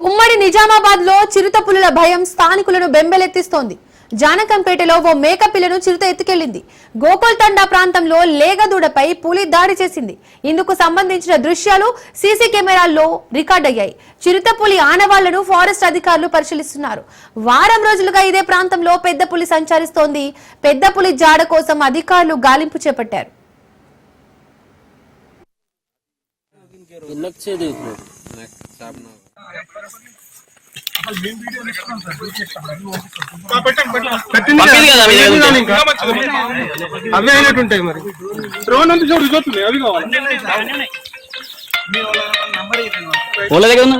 ఉమ్మడి నిజామాబాద్లో చిరుత పులుల భయం స్థానికులను బెంబెలెత్తిస్తోంది. జానకంపేటలో ఓ మేక పిల్లను చిరుత ఎత్తుకెళ్ళింది గోకుల్తండా ప్రాంతంలో లేగదూడపై పులి దాడి చేసింది. ఇందుకు సంబంధించిన దృశ్యాలు సీసీ కెమెరాల్లో రికార్డ్ అయ్యాయి. చిరుత పులి ఆనవాళ్ళను ఫారెస్ట్ అధికారులు పరిశీలిస్తున్నారు. వారం రోజులుగా ఇదే ప్రాంతంలో పెద్ద పులి సంచరిస్తోంది. పెద్ద పులి జాడ కోసం అధికారులు గాలింపు చేపట్టారు. అవి ఏది అవే అయినట్టుంటాయి మరి. డ్రోన్ అంతా చూడు చూస్తుంది అవి కావాలి. ఓలా దగ్గర ఉన్నా